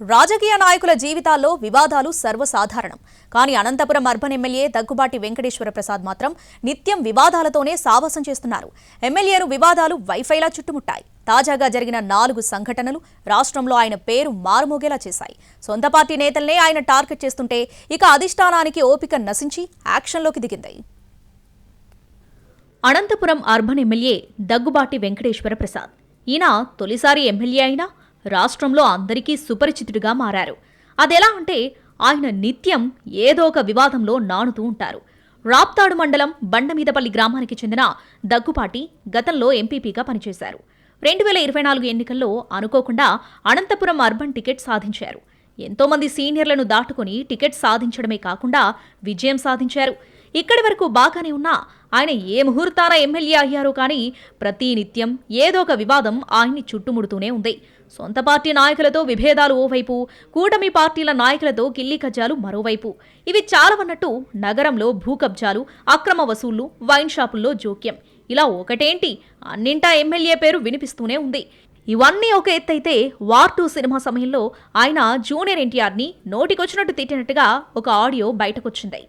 రాజకీయ నాయకుల జీవితాల్లో వివాదాలు సర్వసాధారణం. కానీ అనంతపురం అర్బన్ ఎమ్మెల్యే దగ్గుబాటి వెంకటేశ్వర ప్రసాద్ మాత్రం నిత్యం వివాదాలతోనే సావాసం చేస్తున్నారు. ఎమ్మెల్యేను వివాదాలు వైఫైలా చుట్టుముట్టాయి. తాజాగా జరిగిన నాలుగు సంఘటనలు రాష్ట్రంలో ఆయన పేరు మారుమోగేలా చేశాయి. సొంత పార్టీ నేతల్నే ఆయన టార్గెట్ చేస్తుంటే ఇక అధిష్టానానికి ఓపిక నశించి యాక్షన్లోకి దిగింది. Anantapuram urban MLA Daggubati Venkateswara Prasad. ఈయన తొలిసారి ఎమ్మెల్యే అయినా రాష్ట్రంలో అందరికీ సుపరిచితుడిగా మారారు. అదెలా అంటే ఆయన నిత్యం ఏదో ఒక వివాదంలో నానుతూ ఉంటారు. రాప్తాడు మండలం బండమీదపల్లి గ్రామానికి చెందిన దగ్గుపాటి గతంలో ఎంపీపీగా పనిచేశారు. రెండు వేల ఇరవై నాలుగు ఎన్నికల్లో అనుకోకుండా అనంతపురం అర్బన్ టికెట్ సాధించారు. ఎంతోమంది సీనియర్లను దాటుకుని టికెట్ సాధించడమే కాకుండా విజయం సాధించారు. ఇక్కడి వరకు బాగానే ఉన్నా ఆయన ఏ ముహూర్తాన ఎమ్మెల్యే అయ్యారో కానీ ప్రతి నిత్యం ఏదో ఒక వివాదం ఆయన్ని చుట్టుముడుతూనే ఉంది. సొంత పార్టీ నాయకులతో విభేదాలు ఓవైపు కూటమి పార్టీల నాయకులతో కిల్లి కజ్జాలు మరోవైపు. ఇవి చాలవన్నట్టు నగరంలో భూ కబ్జాలు అక్రమ వసూళ్ళు వైన్ షాపుల్లో జోక్యం. ఇలా ఒకటేంటి? అన్నింటా ఎమ్మెల్యే పేరు వినిపిస్తూనే ఉంది. ఇవన్నీ ఒక ఎత్తైతే వార్ టూ సినిమా సమయంలో ఆయన జూనియర్ ఎన్టీఆర్ని నోటికొచ్చినట్టు తిట్టినట్టుగా ఒక ఆడియో బయటకొచ్చింది.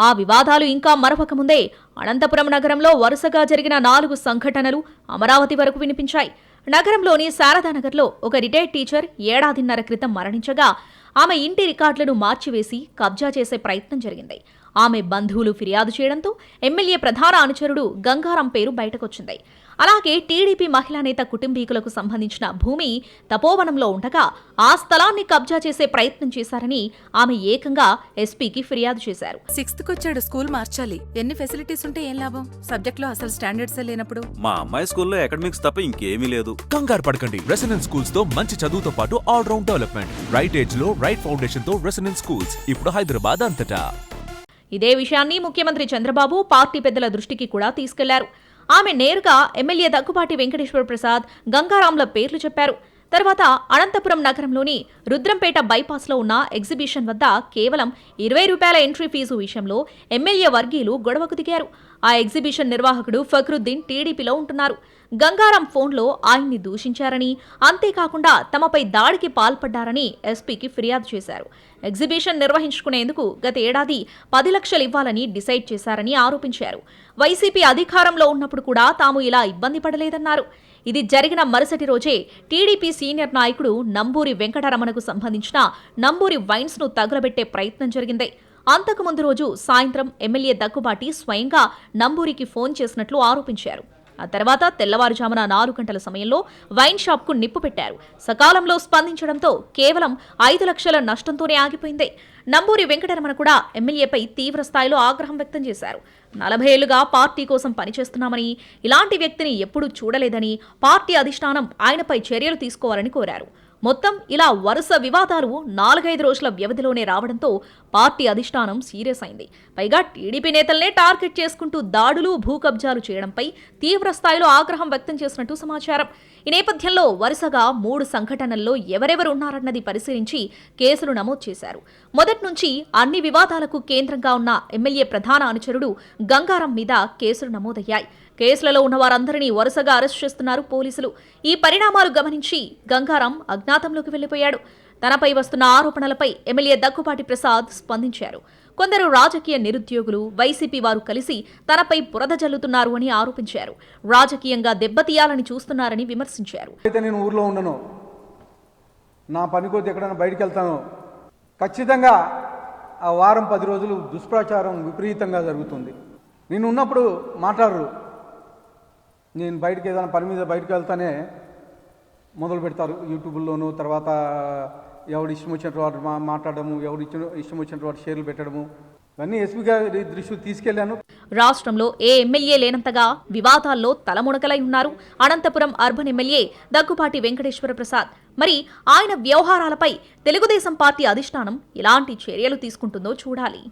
ఆ వివాదాలు ఇంకా మరవకముందే అనంతపురం నగరంలో వరుసగా జరిగిన నాలుగు సంఘటనలు అమరావతి వరకు వినిపించాయి. నగరంలోని శారదానగర్లో ఒక రిటైర్డ్ టీచర్ ఏడాదిన్నర క్రితం మరణించగా ఆమె ఇంటి రికార్డులను మార్చివేసి కబ్జా చేసే ప్రయత్నం జరిగింది. ఆమె బంధువులు ఫిర్యాదు చేయడంతో ఎమ్మెల్యే ప్రధాన అనుచరుడు గంగారాం పేరు బయటకొచ్చింది. అలాగే టీడీపీ మహిళా నేత కుటుంబీకులకు సంబంధించిన భూమి తపోవనంలో ఉండగా ఆ స్థలాన్ని కబ్జా చేసే ప్రయత్నం చేశారని ఆమె ఏకంగా ఎస్పీకి ఫిర్యాదు చేశారు. సిక్స్త్ వచ్చాడు స్కూల్ మార్చాలి. ఎన్ని ఫెసిలిటీస్ ఉంటే ఏం లాభం? సబ్జెక్ట్లో అసలు స్టాండర్డ్స్ లేనప్పుడు? మా అమ్మాయి స్కూల్లో అకాడమిక్స్ తప్ప ఇంకేమీ లేదు. కంగారు పడకండి. రెసిడెన్స్ స్కూల్స్తో మంచి చదువుతో పాటు ఆల్ రౌండ్ డెవలప్మెంట్. రైట్ ఏజ్లో రైట్ ఫౌండేషన్తో రెసిడెన్స్ స్కూల్స్. ఇప్పుడు హైదరాబాద్ అంతటా. ఇదే విషయాన్ని ముఖ్యమంత్రి చంద్రబాబు పార్టీ పెద్దల దృష్టికి కూడా తీసుకెళ్ళారు. ఆమె నేరుగా ఎమ్మెల్యే దగ్గుబాటి వెంకటేశ్వర ప్రసాద్ గంగారాంల పేర్లు చెప్పారు. తర్వాత అనంతపురం నగరంలోని రుద్రంపేట బైపాస్లో ఉన్న ఎగ్జిబిషన్ వద్ద కేవలం ఇరవై రూపాయల ఎంట్రీ ఫీజు విషయంలో ఎమ్మెల్యే వర్గీయులు గొడవకు దిగారు. ఆ ఎగ్జిబిషన్ నిర్వాహకుడు ఫక్రుద్దీన్ టీడీపీలో ఉంటున్నారు. గంగారాం ఫోన్లో ఆయన్ని దూషించారని అంతేకాకుండా తమపై దాడికి పాల్పడ్డారని ఎస్పీకి ఫిర్యాదు చేశారు. ఎగ్జిబిషన్ నిర్వహించుకునేందుకు గత ఏడాది పది లక్షలు ఇవ్వాలని డిసైడ్ చేశారని ఆరోపించారు. వైసీపీ అధికారంలో ఉన్నప్పుడు కూడా తాము ఇలా ఇబ్బంది పడలేదన్నారు. ఇది జరిగిన మరుసటి రోజే టీడీపీ సీనియర్ నాయకుడు నంబూరి వెంకటరమణకు సంబంధించిన నంబూరి వైన్స్ను తగులబెట్టే ప్రయత్నం జరిగింది. అంతకుముందు రోజు సాయంత్రం ఎమ్మెల్యే దగ్గుబాటి స్వయంగా నంబూరికి ఫోన్ చేసినట్లు ఆరోపించారు. ఆ తర్వాత తెల్లవారుజామున నాలుగు గంటల సమయంలో వైన్ షాప్కు నిప్పు పెట్టారు. సకాలంలో స్పందించడంతో కేవలం ఐదు లక్షల నష్టంతోనే ఆగిపోయింది. నంబూరి వెంకటరమణ కూడా ఎమ్మెల్యేపై తీవ్ర స్థాయిలో ఆగ్రహం వ్యక్తం చేశారు. నలభై ఏళ్ళుగా పార్టీ కోసం పనిచేస్తున్నామని ఇలాంటి వ్యక్తిని ఎప్పుడూ చూడలేదని పార్టీ అధిష్టానం ఆయనపై చర్యలు తీసుకోవాలని కోరారు. మొత్తం ఇలా వరుస వివాదాలు నాలుగైదు రోజుల వ్యవధిలోనే రావడంతో పార్టీ అధిష్టానం సీరియస్ అయింది. పైగా టీడీపీ నేతలనే టార్గెట్ చేసుకుంటూ దాడులు భూకబ్జాలు చేయడంపై తీవ్ర స్థాయిలో ఆగ్రహం వ్యక్తం చేసినట్టు సమాచారం. ఈ నేపథ్యంలో వరుసగా మూడు సంఘటనల్లో ఎవరెవరు ఉన్నారన్నది పరిశీలించి కేసులు నమోదు చేశారు. మొదటి నుంచి అన్ని వివాదాలకు కేంద్రంగా ఉన్న ఎమ్మెల్యే ప్రధాన అనుచరుడు గంగారం మీద కేసులు నమోదయ్యాయి. కేసులలో ఉన్న వారందరినీ వరుసగా అరెస్ట్ చేస్తున్నారు పోలీసులు. ఈ పరిణామాలు గమనించి గంగారాం అజ్ఞాతంలోకి వెళ్ళిపోయాడు తనపై వస్తున్న ఆరోపణలపై ఎమ్మెల్యే దగ్గుపాటి ప్రసాద్ స్పందించారు. కొందరు రాజకీయ నిరుద్యోగులు వైసీపీ వారు కలిసి తనపై బురద జల్లుతున్నారు అని ఆరోపించారు. రాజకీయంగా దెబ్బతీయాలని చూస్తున్నారని విమర్శించారు. అయితే నేను ఊర్లో ఉండను. నా పనికొద్ది ఎక్కడైనా బయటికి వెళ్తాను. ఖచ్చితంగా ఆ వారం పది రోజులు దుష్ప్రచారం విపరీతంగా జరుగుతుంది. నేను ఉన్నప్పుడు మాట్లాడరు. నేను బయటకు ఏదైనా పని మీద బయటికి వెళ్తానే మొదలు పెడతారు యూట్యూబ్లోను తర్వాత ఎవడు ఇష్టం వచ్చినట్టు వాడు మా మాట్లాడము ఎవడు ఇచ్చిన ఇష్టం వచ్చినట్టు వాడు షేర్లు పెట్టడము ఇవన్నీ ఎస్పీ గారి దృష్టికి తీసుకెళ్ళాను. రాష్ట్రంలో ఏ ఎమ్మెల్యే లేనంతగా వివాదాల్లో తలమునకలై ఉన్నారు. Anantapuram urban MLA Daggupati Venkateswara Prasad. మరి ఆయన వ్యవహారాలపై తెలుగుదేశం పార్టీ అధిష్టానం ఎలాంటి చర్యలు తీసుకుంటుందో చూడాలి.